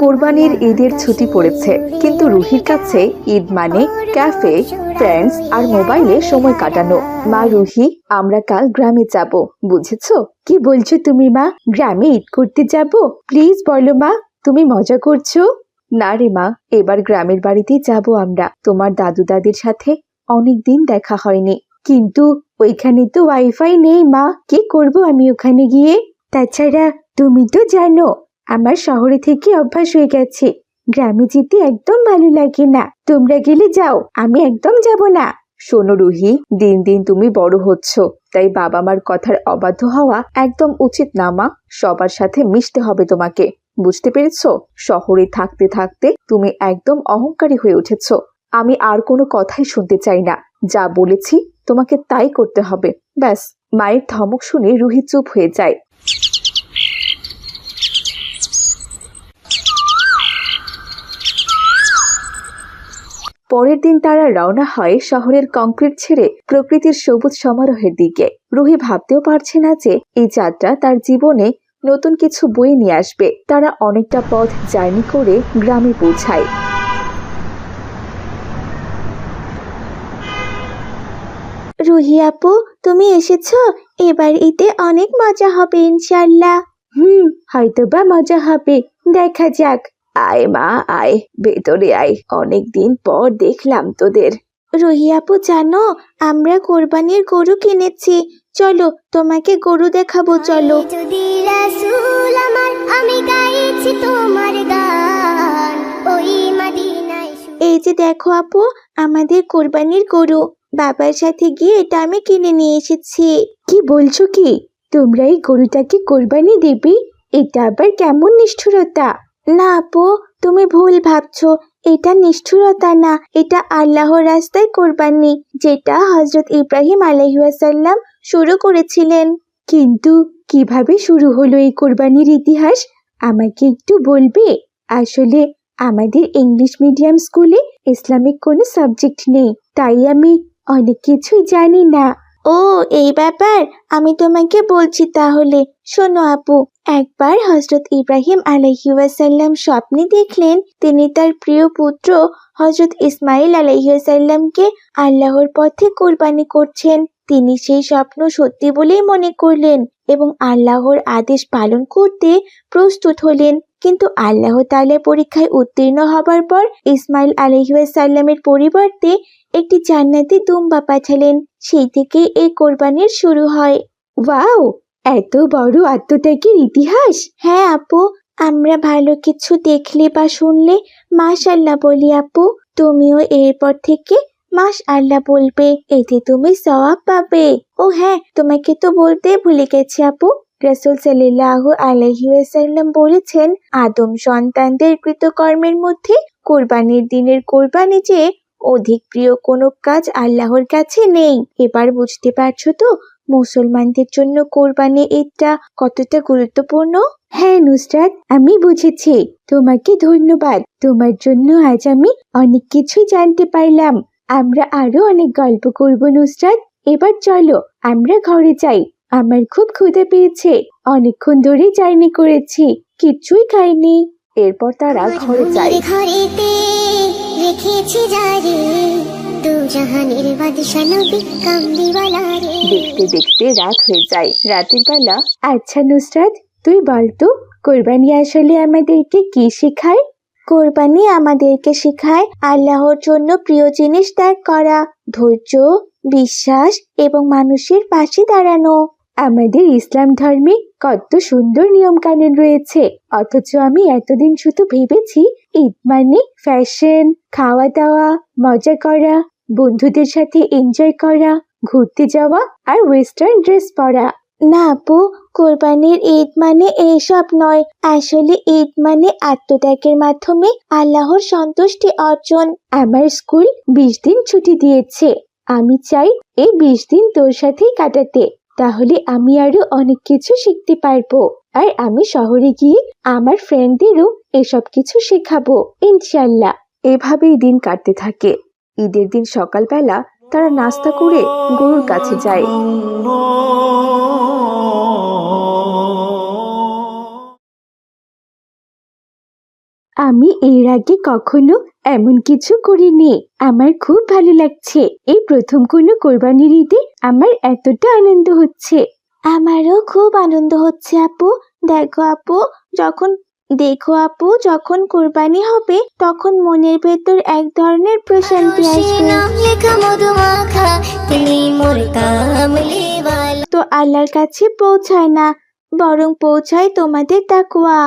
কোরবানির ঈদের ছুটি পড়েছে, কিন্তু রুহির কাছে ঈদ মানে ক্যাফে, ফ্রেন্ডস আর মোবাইলে সময় কাটানো। মা রুহি, আমরা কাল গ্রামে যাব, বুঝেছ? কি বলছো তুমি মা? গ্রামে ঈদ করতে যাব? প্লিজ বলো মা, তুমি মজা করছ? না রে মা, এবার গ্রামের বাড়িতেই যাব আমরা। তোমার দাদু দাদির সাথে অনেক দিন দেখা হয়নি। কিন্তু ওইখানে তো ওয়াইফাই নেই মা, কি করব আমি ওখানে গিয়ে? তাছাড়া তুমি তো জানো আমার শহরে থেকে অভ্যাস হয়ে গেছে। গ্রামে যেতে একদম ভালো লাগে না। তোমরা গেলে যাও, আমি একদম যাব না। শোনো রুহি, দিন দিন তুমি বড় হচ্ছ, তাই বাবা মার কথার অবাধ্য হওয়া একদম উচিত না, মা। সবার সাথে মিশতে হবে তোমাকে। বুঝতে পেরেছ? শহরে থাকতে থাকতে তুমি একদম অহংকারী হয়ে উঠেছো। আমি আর কোনো কথাই শুনতে চাই না। যা বলেছি তোমাকে তাই করতে হবে। ব্যাস, মায়ের ধমক শুনে রুহি চুপ হয়ে যায়। পরের দিন তারা রওনা হয় শহরের কংক্রিট ছেড়ে প্রকৃতির সবুজ সমারোহের দিকে। রুহি ভাবতেও পারছে না যে এই যাত্রা তার জীবনে নতুন কিছু বয়ে নিয়ে আসবে। তারা অনেকটা পথ জার্নি করে গ্রামে পৌঁছায়। রুহি আপু তুমি এসেছ? এবার ঈদে অনেক মজা হবে ইনশাল্লাহ হুম হয়তো বা মজা হবে। দেখা যাক। আয় মা আয়। ভেতরে আয়। অনেক দিন পর দেখলাম তোদের। রুহি আপু জানো আমরা কোরবানির গরু কিনেছি। চলো তোমাকে গরু দেখাবো চলো। যদি রাসূল আমার আমি গাইছি তোমার গান। ওই মদিনায় এই যে দেখো আপু আমাদের কোরবানির গরু। বাবার সাথে গিয়ে এটা আমি কিনে নিয়ে এসেছি। কি বলছো কি? তোমরা এই গরুটাকে কোরবানি দেবে? এটা আবার কেমন নিষ্ঠুরতা? না আপু, তুমি ভুল ভাবছ। এটা নিষ্ঠুরতা না, এটা আল্লাহর রাস্তায় কোরবানি, যেটা হজরত ইব্রাহিম আলহিউসাল্লাম শুরু করেছিলেন। কিন্তু কীভাবে শুরু হলো এই কোরবানির ইতিহাস? আমাকে একটু বলবে? আসলে আমাদের ইংলিশ মিডিয়াম স্কুলে ইসলামিক কোনো সাবজেক্ট নেই, তাই আমি অনেক কিছুই জানি না। ও, এই ব্যাপার, আমি তোমাকে বলছি তাহলে। শোনো আপু একবার হজরত ইব্রাহিম আলহিউসাল্লাম স্বপ্নে দেখলেন তিনি তার প্রিয় পুত্র হজরত ইসমাইল আলহিউসাল্লামকে আল্লাহর পথে কোরবানি করছেন। তিনি সেই স্বপ্ন সত্যি বলেই মনে করলেন এবং আল্লাহর আদেশ পালন করতে প্রস্তুত হলেন। কিন্তু আল্লাহ তাআলা পরীক্ষায় উত্তীর্ণ হবার পর ইসমাইল আলহিউসাল্লামের পরিবর্তে একটি জান্নাতি দুম্বা পাঠালেন। সেই থেকেই এই কোরবানির শুরু হয়। ওয়াও! এত বড় আত্মত্যাগের ইতিহাস? হ্যাঁ আপু। আমরা ভালো কিছু দেখলে বা শুনলে মাশাল্লাহ বলি, আপু। তুমিও এরপর থেকে মাস আল্লাহ বলবে, এতে তুমি সওয়াব পাবে। ও হ্যাঁ তোমাকে তো বলতে ভুলে গেছি, আপু। রসুল সাল্লাহ আলহিউসাল্লাম বলেছেন, আদম সন্তানদের কৃতকর্মের মধ্যে কোরবানির দিনের কোরবানি যে অধিক প্রিয় কোনো কাজ আল্লাহর কাছে নেই। এবার বুঝতে পারছ তো মুসলমানদের জন্য কোরবানি ঈদটা কতটা গুরুত্বপূর্ণ? হ্যাঁ নুসরাত, আমি বুঝেছি। তোমাকে ধন্যবাদ। তোমার জন্য আজ আমি অনেক কিছুই জানতে পারলাম। আমরা আরও অনেক গল্প করব, নুসরাত। এবার চলো, আমরা ঘরে যাই। আমার খুব ক্ষুধা পেয়েছে। অনেকক্ষণ ধরে জার্নি করেছি। কিচ্ছুই খাইনি। এরপর তারা ঘরে যায়। ঘরেতে রেখেছি দেখতে দেখতে রাত হয়ে যায়। রাতের বেলা আচ্ছা নুসরাত, তুই বল তো, কোরবানি আসলে আমাদেরকে কি শেখায়? কোরবানি আমাদেরকে শেখায় আল্লাহর জন্য প্রিয় জিনিস ত্যাগ করা, ধৈর্য, বিশ্বাস এবং মানুষের পাশে দাঁড়ানো। আমাদের ইসলাম ধর্মে কত সুন্দর নিয়ম কানুন রয়েছে, অথচ আমি এতদিন শুধু ভেবেছি ঈদ মানে ফ্যাশন খাওয়া দাওয়া, মজা করা। বন্ধুদের সাথে এনজয় করা, ঘুরতে যাওয়া আর ওয়েস্টার্ন ড্রেস পরা। না আপু, কোরবানির ঈদ মানে এইসব নয়। আসলে ঈদ মানে আত্মত্যাগের মাধ্যমে আল্লাহর সন্তুষ্টি অর্জন। আমার স্কুল বিশ দিন ছুটি দিয়েছে। আমি চাই এই বিশ দিন তোর সাথেই কাটাতে। তাহলে আমি আরও অনেক কিছু শিখতে পারব। আর আমি শহরে গিয়ে আমার ফ্রেন্ডদেরও এসব কিছু শেখাবো, ইনশাল্লাহ। এভাবেই দিন কাটতে থাকে। ঈদের দিন সকালবেলা তারা নাস্তা করে গরুর কাছে যায়। আমি এর আগে কখনো এমন কিছু করিনি। আমার খুব ভালো লাগছে। এই প্রথম কোনো কোরবানির ঈদে আমার এতটা আনন্দ হচ্ছে। আমারও খুব আনন্দ হচ্ছে আপু। দেখো আপু, যখন দেখো আপু যখন কোরবানি হবে তখন মনের ভেতর এক ধরনের প্রশান্তি আসবে। তো আল্লাহর কাছে পৌঁছায় না বরং পৌঁছায় তোমাদের তাকুয়া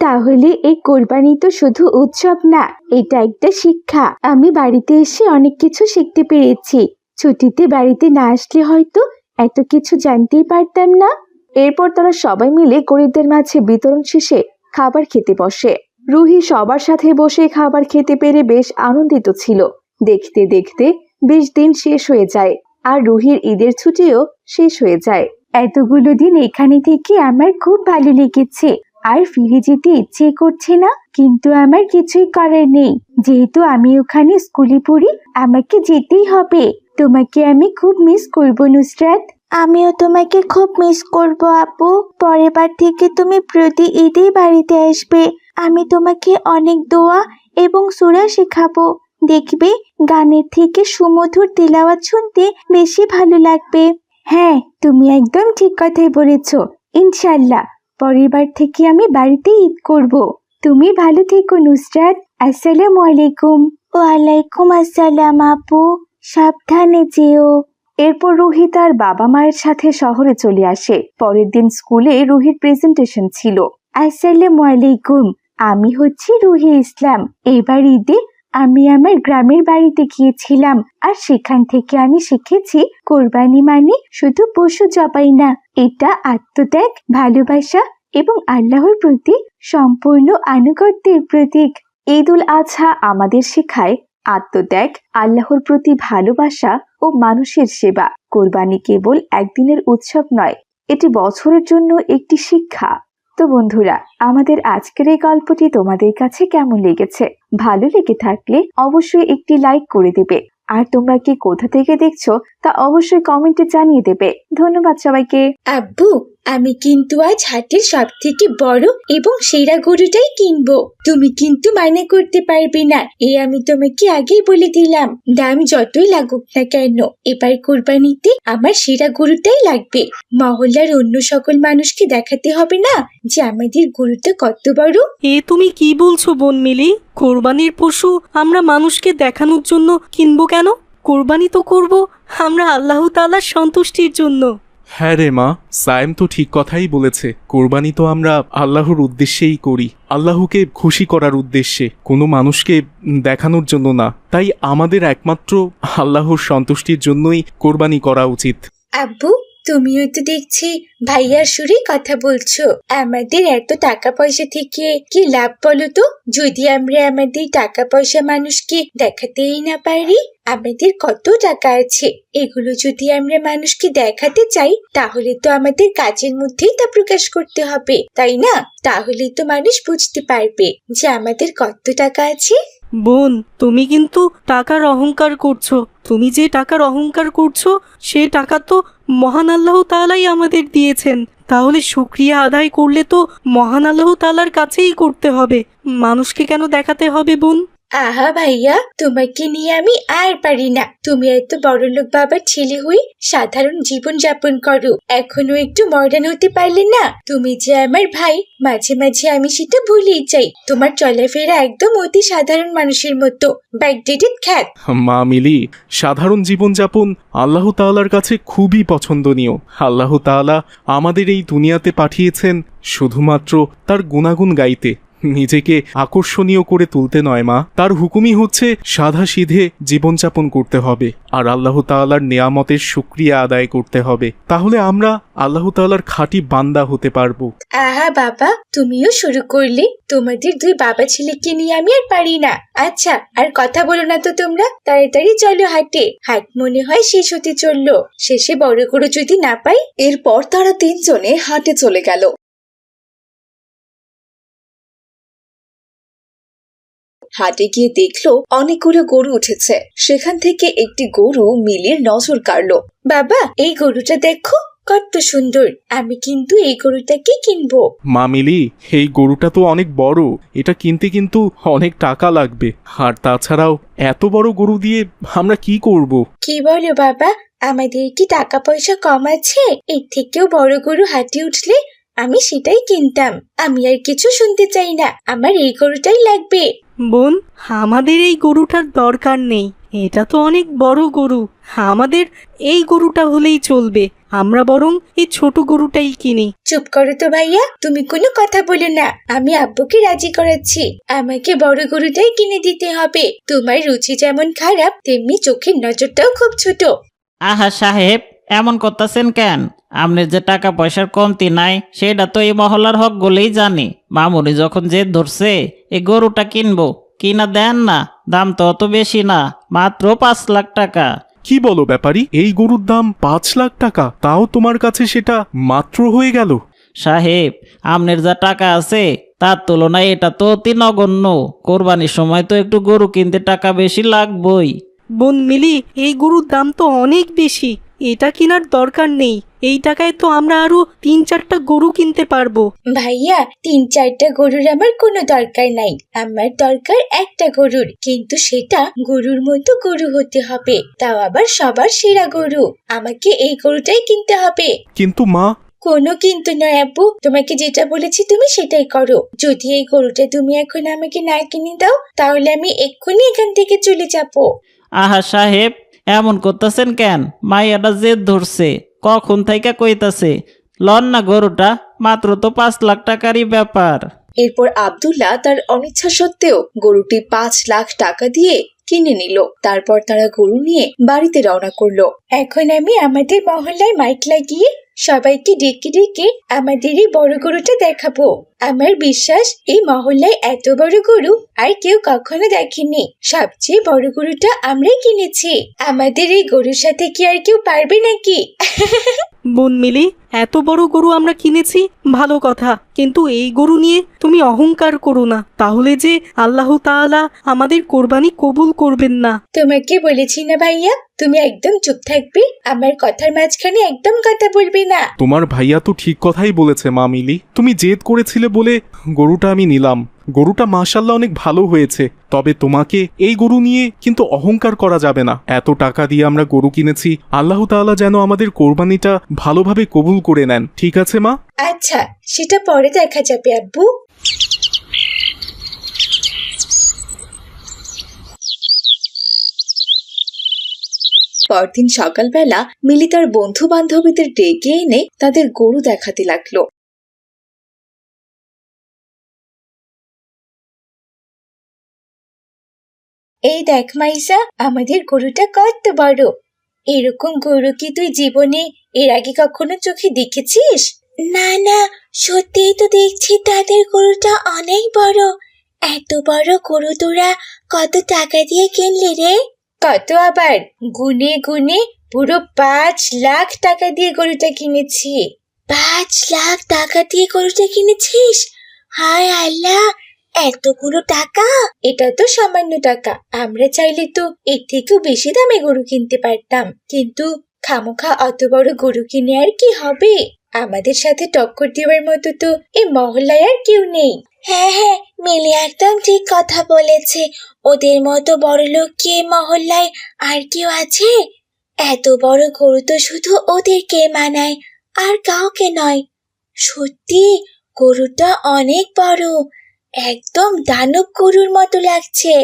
তাহলে এই কোরবানি তো শুধু উৎসব না এটা একটা শিক্ষা। আমি বাড়িতে এসে অনেক কিছু শিখতে পেরেছি। ছুটিতে বাড়িতে না আসলে হয়তো এত কিছু জানতেই পারতাম না। এরপর তারা সবাই মিলে গরিবদের মাঝে বিতরণ শেষে খাবার খেতে বসে। রুহি সবার সাথে বসে খাবার খেতে পেরে বেশ আনন্দিত ছিল। দেখতে দেখতে বেশ দিন শেষ হয়ে যায় আর রুহির ঈদের ছুটিও শেষ হয়ে যায়। এতগুলো দিন এখানে থেকে আমার খুব ভালো লেগেছে। আর ফিরে যেতে ইচ্ছে করছে না, কিন্তু আমার কিছুই করার নেই। যেহেতু আমি ওখানে স্কুলে পড়ি, আমাকে যেতেই হবে। তোমাকে আমি খুব মিস করব, নুসরাত। আমিও তোমাকে খুব মিস করব, আপু। পরের বার থেকে তুমি প্রতি ঈদেই বাড়িতে আসবে। আমি তোমাকে অনেক দোয়া এবং সুরা শেখাবো। দেখবে, গানের থেকে সুমধুর তেলাওয়াত শুনতে বেশি ভালো লাগবে। হ্যাঁ তুমি একদম ঠিক কথাই বলেছ। ইনশাল্লাহ পরের বার থেকে আমি বাড়িতে ঈদ করব। তুমি ভালো থেকো, নুসরাত। আসসালামু আলাইকুম। ওয়ালাইকুম আসসালাম, আপু। সাবধানে যেও। এরপর রুহি তার বাবা মায়ের সাথে শহরে চলে আসে। পরের দিন স্কুলে রুহির প্রেজেন্টেশন ছিল। আসসালামু আমি হচ্ছি রুহি ইসলাম। এবার ঈদে আমি আমার গ্রামের বাড়িতে গিয়েছিলাম আর সেখান থেকে আমি শিখেছি কোরবানি মানে শুধু পশু জবাই না, এটা আত্মত্যাগ, ভালোবাসা এবং আল্লাহর প্রতি সম্পূর্ণ আনুগত্যের প্রতীক। ঈদ উল আমাদের শেখায় আত্মত্যাগ, আল্লাহর প্রতি ভালোবাসা ও মানুষের সেবা। কোরবানি কেবল একদিনের উৎসব নয়, এটি বছরের জন্য একটি শিক্ষা। তো বন্ধুরা, আমাদের আজকের এই গল্পটি তোমাদের কাছে কেমন লেগেছে? ভালো লেগে থাকলে অবশ্যই একটি লাইক করে দেবে। আর তোমরা কি কোথা থেকে দেখছ তা অবশ্যই কমেন্টে জানিয়ে দেবে। ধন্যবাদ সবাইকে। আব্বু আমি কিন্তু আজ হাটের সব থেকে বড় এবং সেরা গরুটাই কিনবো। তুমি কিন্তু মানা করতে পারবে না। এ আমি তোমাকে আগেই বলে দিলাম, দাম যতই লাগুক না কেন, এবার কোরবানিতে আমার সেরা গরুটাই লাগবে। মহল্লার অন্য সকল মানুষকে দেখাতে হবে না যে আমাদের গরুটা কত বড়। এ তুমি কি বলছো বোন মিলি? কোরবানির পশু আমরা মানুষকে দেখানোর জন্য কিনবো কেন? কোরবানি তো করব আমরা আল্লাহ তাআলার সন্তুষ্টির জন্য। হ্যাঁ রে মা, সায়েম তো ঠিক কথাই বলেছে। কোরবানি তো আমরা আল্লাহর উদ্দেশ্যেই করি। আল্লাহকে খুশি করার উদ্দেশ্যে। কোনো মানুষকে দেখানোর জন্য না। তাই আমাদের একমাত্র আল্লাহর সন্তুষ্টির জন্যই কোরবানি করা উচিত। আব্বু তুমিও তো দেখছি ভাইয়ার সুরে কথা বলছো। আমাদের এত টাকা পয়সা থেকে কি লাভ বলো তো? যদি আমরা আমাদের টাকা পয়সা মানুষকে দেখাতেই না পারি, আমাদের কত টাকা আছে? এগুলো যদি আমরা মানুষকে দেখাতে চাই, তাহলে তো আমাদের কাজের মধ্যেই তা প্রকাশ করতে হবে, তাই না? তাহলে তো মানুষ বুঝতে পারবে যে আমাদের কত টাকা আছে। বোন, তুমি কিন্তু টাকার অহংকার করছ। তুমি যে টাকার অহংকার করছ, সে টাকা তো মহান আল্লাহ তালাই আমাদের দিয়েছেন। তাহলে সুক্রিয়া আদায় করলে তো মহান আল্লাহ তালার কাছেই করতে হবে। মানুষকে কেন দেখাতে হবে বোন? আহা ভাইয়া, তোমাকে নিয়ে আমি আর পারি না। তুমি এত বড় লোক বাবার ছেলে হয়ে সাধারণ জীবন যাপন করো। এখনও একটু মডার্ন হতে পারলে না? তুমি যে আমার ভাই, মাঝে মাঝে আমি সেটা ভুলেই যাই। তোমার চলাফেরা একদম অতি সাধারণ মানুষের মতো। ব্যাকডেটেড খ্যাত। মা মিলি, সাধারণ জীবনযাপন আল্লাহ তাআলার কাছে খুবই পছন্দনীয়। আল্লাহ তাআলা আমাদের এই দুনিয়াতে পাঠিয়েছেন শুধুমাত্র তার গুণাগুণ গাইতে। নিজেকে আকর্ষণীয় করে তুলতে নয়, মা। তার হুকুমই হচ্ছে সাদা সিধে জীবনযাপন করতে হবে, আর আল্লাহ তাআলার নেয়ামতের সুক্রিয়া আদায় করতে হবে। তাহলে আমরা আল্লাহ তাআলার খাঁটি বান্দা হতে পারব। আহা, বাবা, তুমিও শুরু করলে। তোমাদের দুই বাবা ছেলেকে নিয়ে আমি আর পারি না। আচ্ছা আর কথা বলো না তো তোমরা। তাড়াতাড়ি চলো হাটে। হাট মনে হয় শেষ হতে চলল। শেষে বড় করে যদি না পাই, এরপর তারা তিনজনে হাটে চলে গেল। হাটে গিয়ে দেখল অনেকগুলো গরু উঠেছে। সেখান থেকে একটি গরু মিলির নজর কাড়লো। বাবা এই গরুটা দেখো কত সুন্দর। আমি কিন্তু এই গরুটাকে কিনবো। মা মিলি এই গরুটা তো অনেক বড়। এটা কিনতে কিন্তু অনেক টাকা লাগবে। আর তাছাড়াও এত বড় গরু দিয়ে আমরা কি করব। কি বলো বাবা আমাদের কি টাকা পয়সা কম আছে? এর থেকেও বড় গরু হাঁটে উঠলে আমি সেটাই কিনতাম। আমি আর কিছু শুনতে চাই না। আমার এই গরুটাই লাগবে। বোন আমাদের এই গরুটার দরকার নেই। এটা তো অনেক বড় গরু। আমাদের এই গরুটা হলেই চলবে। আমরা বরং এই ছোট গরুটাই কিনি। চুপ করো তো ভাইয়া। তুমি কোনো কথা বলো না। আমি আব্বুকে রাজি করাচ্ছি। আমাকে বড় গরুটাই কিনে দিতে হবে। তোমার রুচি যেমন খারাপ তেমনি চোখের নজরটাও খুব ছোট। আহা সাহেব এমন করতেছেন কেন? আপনার যে টাকা পয়সার কমতি নাই সেটা তো এই মহলার হক বলেই জানি। মামুনি যখন জেদ ধরছে এই গরুটা কিনবো কিনা দেন না দাম তো অত বেশি না মাত্র পাঁচ লাখ টাকা। কি বলো ব্যাপারী এই গরুর দাম পাঁচ লাখ টাকা তাও তোমার কাছে সেটা মাত্র হয়ে গেল? সাহেব আপনার যা টাকা আছে তার তুলনায় এটা তো অতি নগণ্য। কোরবানির সময় তো একটু গরু কিনতে টাকা বেশি লাগবই। বোন মিলি এই গরুর দাম তো অনেক বেশি এটা কেনার দরকার নেই। এই টাকায় তো আমরা আরও তিন চারটা গরু কিনতে পারব। ভাইয়া তিন চারটা গরুর আমার কোনো দরকার নাই। আমার দরকার একটা গরুর। কিন্তু সেটা গরুর মতো গরু হতে হবে। তাও আবার সবার সেরা গরু। আমাকে এই গরুটাই কিনতে হবে। কিন্তু মা? কোনো কিন্তু নয় আব্বু তোমাকে যেটা বলেছি তুমি সেটাই করো। যদি এই গরুটা তুমি এখন আমাকে না কিনে দাও তাহলে আমি এক্ষুনি এখান থেকে চলে যাব। আহা সাহেব এমন করতেছেন কেন? মাইয়াটা জেদ ধরছে। কখন থাইকা কইতাছে, লন না গরুটা, মাত্র তো পাঁচ লাখ টাকারই ব্যাপার। এরপর আবদুল্লাহ তার অনিচ্ছা সত্ত্বেও গরুটি পাঁচ লাখ টাকা দিয়ে কিনে নিল। তারপর তারা গরু নিয়ে বাড়িতে রওনা করল। এখন আমি আমাদের মহল্লায় মাইক লাগিয়ে সবাইকে ডেকে ডেকে আমাদের এই বড় গরুটা দেখাবো। আমার বিশ্বাস এই মহল্লায় এত বড় গরু আর কেউ কখনো দেখেনি। সবচেয়ে বড় গরুটা আমরাই কিনেছি। আমাদের এই গরুর সাথে কি আর কেউ পারবে নাকি? বোন মিলি এত বড় গরু আমরা কিনেছি ভালো কথা। কিন্তু এই গরু নিয়ে তুমি অহংকার করো না। তাহলে যে আল্লাহ তাআলা আমাদের কোরবানি কবুল করবেন না। তোমাকে বলেছি না ভাইয়া তুমি একদম চুপ থাকবে। আমার কথার মাঝখানে একদম কথা বলবে না। তোমার ভাইয়া তো ঠিক কথাই বলেছে মা মিলি। তুমি জেদ করেছিলে বলে গরুটা আমি নিলাম। গরুটা মাশাল্লাহ অনেক ভালো হয়েছে। তবে তোমাকে এই গরু নিয়ে কিন্তু অহংকার করা যাবে না। এত টাকা দিয়ে আমরা গরু কিনেছি আল্লাহ তাআলা যেন আমাদের কোরবানিটা ভালোভাবে কবুল করে নেন। ঠিক আছে মা? আচ্ছা সেটা পরে দেখা যাবে আব্বু। পরদিন সকালবেলা মিলি তার বন্ধু বান্ধবীদের ডেকে এনে তাদের গরু দেখাতে লাগল। এই দেখ মাইসা আমাদের গরুটা কত বড়। এরকম গরু কি তুই জীবনে এর আগে কখনো চোখে দেখেছিস? না না, সত্যিই তো দেখছি তাদের গরুটা অনেক বড়। এত বড় গরু তোরা কত টাকা দিয়ে কিনলি রে? কত আবার গুনে গুনে পুরো পাঁচ লাখ টাকা দিয়ে গরুটা কিনেছি। পাঁচ লাখ টাকা দিয়ে গরুটা কিনেছিস? হায় আল্লাহ এতগুলো টাকা? এটা তো সামান্য টাকা। আমরা চাইলে তো এর থেকেও বেশি দামে গরু কিনতে পারতাম। কিন্তু খামোখা অত বড় গরু কিনে আর কি হবে? আমাদের সাথে টক্কর দেওয়ার মতো তো এই মহল্লায় আর কেউ নেই। হ্যাঁ হ্যাঁ মিলি একদম ঠিক কথা বলেছে। ওদের মতো বড় লোক কি মহল্লায় আর কেউ আছে? এত বড় গরু তো শুধু ওদেরকে মানায়, আর কাউকে নয়। সত্যি, গরুটা অনেক বড়, একদম দানব গরুর মতো লাগছে।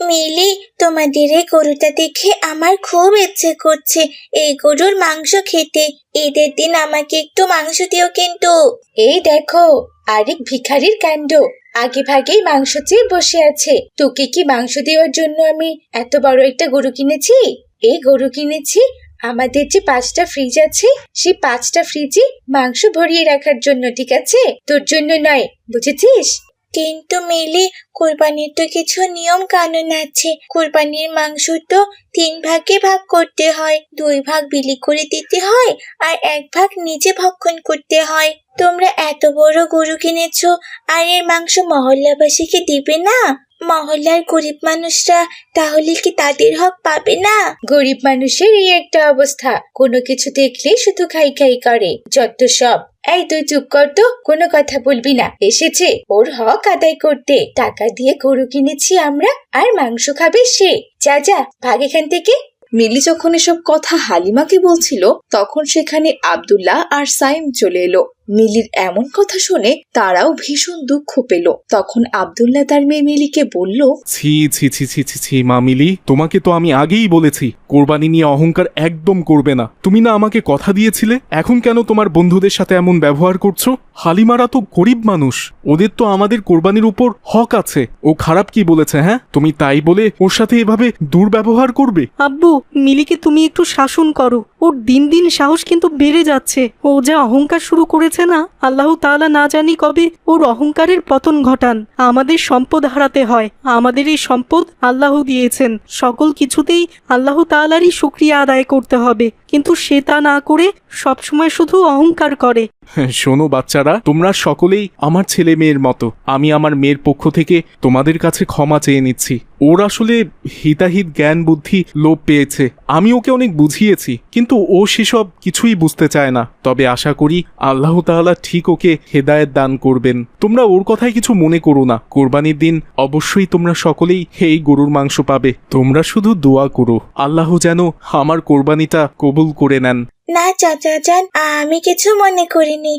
মিলি, তোমাদের এই গরুটা দেখে আমার খুব ইচ্ছে করছে এই গরুর মাংস খেতে। ঈদের দিন আমাকে একটু মাংস দিও কিন্তু। এই দেখো আরেক ভিখারির কাণ্ড। আগে ভাগেই মাংস চেয়ে বসে আছে। তোকে কি মাংস দেওয়ার জন্য আমি এত বড় একটা গরু কিনেছি? এই গরু কিনেছি। আমাদের যে পাঁচটা ফ্রিজ আছে, সেই পাঁচটা ফ্রিজে মাংস ভরিয়ে রাখার জন্য, ঠিক আছে? তোর জন্য নয়, বুঝেছিস? কিন্তু মেলে, কোরবানির তো কিছু নিয়ম কানুন আছে। কোরবানির মাংস তো তিন ভাগে ভাগ করতে হয়। দুই ভাগ বিলি করে দিতে হয় আর এক ভাগ নিজে ভক্ষণ করতে হয়। তোমরা এত বড় গরু কিনেছো, আর এর মাংস মহল্লাবাসীকে দিবে না? মহল্লার গরিব মানুষরা তাহলে কি তাদের হক পাবে না? গরিব মানুষের এই একটা অবস্থা। কোনো কিছু দেখলে শুধু খাই খাই করে। যত সব। এই তুই চুপ কর তো কোনো কথা বলবি না। এসেছে ওর হক আদায় করতে। টাকা দিয়ে গরু কিনেছি আমরা আর মাংস খাবে সে। যা যা ভাগ এখান থেকে। মিলি যখন এসব কথা হালিমাকে বলছিল তখন সেখানে আব্দুল্লাহ আর সাইম চলে এলো। মিলির এমন কথা শুনে তারাও ভীষণ দুঃখ পেল। তখন আব্দুল্লাহ তার মেয়ে মিলিকে বলল ছি ছি ছি ছি ছি ছি মা মিলি তোমাকে তো আমি আগেই বলেছি কোরবানি নিয়ে অহংকার একদম করবে না। তুমি না আমাকে কথা দিয়েছিলে? এখন কেন তোমার বন্ধুদের সাথে এমন ব্যবহার করছ? হালিমারা তো গরিব মানুষ। ওদের তো আমাদের কোরবানির উপর হক আছে। ও খারাপ কি বলেছে হ্যাঁ? তুমি তাই বলে ওর সাথে এভাবে দুর্ব্যবহার করবে? আব্বু মিলিকে তুমি একটু শাসন করো। ওর দিন দিন সাহস কিন্তু বেড়ে যাচ্ছে। ও যা অহংকার শুরু করেছে না? আল্লাহ তাআলা না জানি কবে ওর অহংকারের পতন ঘটান। আমাদের সম্পদ হারাতে হয়। আমাদের এই সম্পদ আল্লাহ দিয়েছেন। সকল কিছুতেই আল্লাহ তাআলারই শুক্রিয়া আদায় করতে হবে। কিন্তু সে তা না করে সবসময় শুধু অহংকার করে। শোনো বাচ্চারা, তোমরা সকলেই আমার ছেলে মেয়ের মতো। আমি আমার মেয়ের পক্ষ থেকে তোমাদের কাছে ক্ষমা চেয়ে নিচ্ছি। ওর আসলে হিতাহিত জ্ঞান, বুদ্ধি লোপ পেয়েছে। আমি ওকে অনেক বুঝিয়েছি, কিন্তু ও সেসব কিছুই বুঝতে চায় না। তবে আশা করি আল্লাহ তাআলা ঠিক ওকে হেদায়েত দান করবেন। তোমরা ওর কথায় কিছু মনে করো না। কোরবানির দিন অবশ্যই তোমরা সকলেই এই গরুর মাংস পাবে। তোমরা শুধু দোয়া করো। আল্লাহ যেন আমার কোরবানিটা কবুল করে নেন। না, চাচা যান, আমি কিছু মনে করিনি।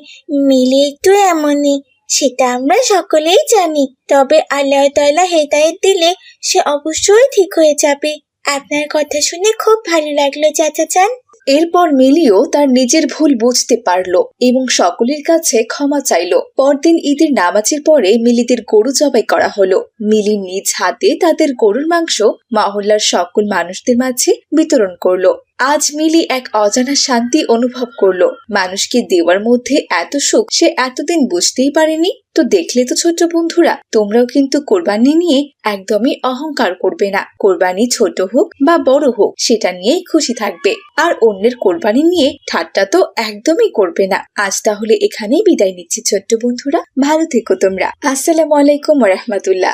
মিলে একটু এমনই, সেটা আমরা সকলেই জানি। তবে আল্লাহ তাআলা হেদায়েত দিলে সে অবশ্যই ঠিক হয়ে যাবে। আপনার কথা শুনে খুব ভালো লাগল, চাচা যান। এরপর মিলিও তার নিজের ভুল বুঝতে পারল এবং সকলের কাছে ক্ষমা চাইল। পরদিন ঈদের নামাজের পরে মিলিদের গরু জবাই করা হলো। মিলি নিজ হাতে তাদের গরুর মাংস মহল্লার সকল মানুষদের মাঝে বিতরণ করল। আজ মিলি এক অজানা শান্তি অনুভব করল। মানুষকে দেওয়ার মধ্যে এত সুখ সে এতদিন বুঝতেই পারেনি? তো দেখলে তো ছোট্ট বন্ধুরা, তোমরাও কিন্তু কোরবানি নিয়ে একদমই অহংকার করবে না। কোরবানি ছোট হোক বা বড় হোক, সেটা নিয়েই খুশি থাকবে। আর অন্যের কোরবানি নিয়ে ঠাট্টা তো একদমই করবে না। আজ তাহলে এখানেই বিদায় নিচ্ছি ছোট্ট বন্ধুরা। ভালো থেকো তোমরা। আসসালামু আলাইকুম রহমতুল্লাহ।